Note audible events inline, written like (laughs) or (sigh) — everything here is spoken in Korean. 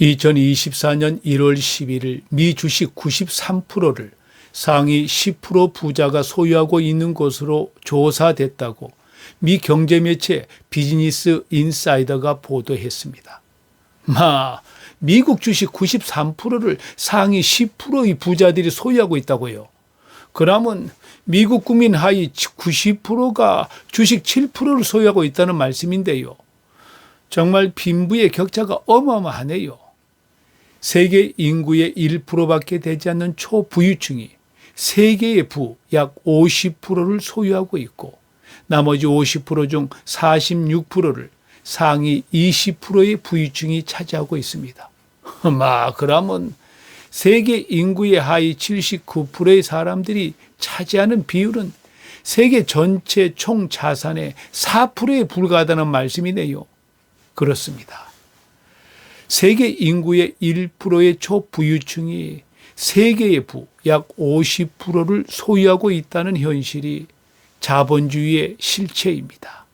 2024년 1월 11일 미 주식 93%를 상위 10% 부자가 소유하고 있는 것으로 조사됐다고 미 경제 매체 비즈니스 인사이더가 보도했습니다. 마, 미국 주식 93%를 상위 10%의 부자들이 소유하고 있다고요. 그러면 미국 국민 하위 90%가 주식 7%를 소유하고 있다는 말씀인데요. 정말 빈부의 격차가 어마어마하네요. 세계 인구의 1%밖에 되지 않는 초부유층이 세계의 부 약 50%를 소유하고 있고 나머지 50%중 46%를 상위 20%의 부유층이 차지하고 있습니다. (laughs) 마 그러면 세계 인구의 하위 79%의 사람들이 차지하는 비율은 세계 전체 총 자산의 4%에 불과하다는 말씀이네요. 그렇습니다. 세계 인구의 1%의 초부유층이 세계의 부 약 50%를 소유하고 있다는 현실이 자본주의의 실체입니다.